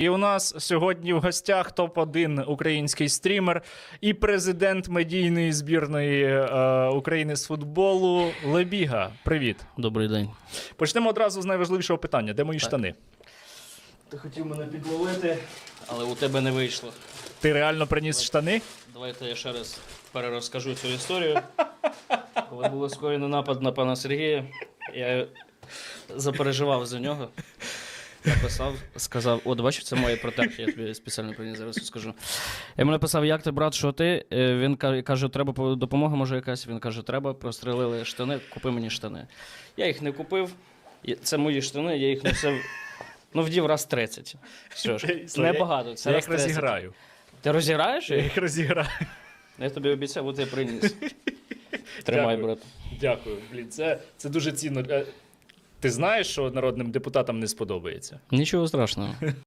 І у нас сьогодні в гостях топ-1 український стрімер і президент медійної збірної е, України з футболу Лебіга. Привіт. Добрий день. Почнемо одразу з найважливішого питання: де мої штани? Ти хотів мене підловити, але у тебе не вийшло. Ти реально приніс штани? Давайте я ще раз перерозкажу цю історію. Коли було скоєно напад на пана Сергія, я запереживав за нього. Написав, сказав: от бачиш, це моє протерки, я тобі спеціально приніс зараз скажу. Я йому написав, як ти, брат, що ти? Е, Він ка- каже, треба допомога, може якась. Він каже, треба, прострелили штани, купи мені штани. Я їх не купив. І Це мої штани, я їх носив. Ну, вдів раз 30. Все ж. Небагато. Це Я раз їх 30. розіграю. Ти розіграєш? Я їх? їх розіграю. Я тобі обіцяв, от я приніс. Тримай, Дякую. брат. Дякую. Блін, це, це дуже цінно. Е, Ти знаєш, що народним депутатам не сподобається? Нічого страшного.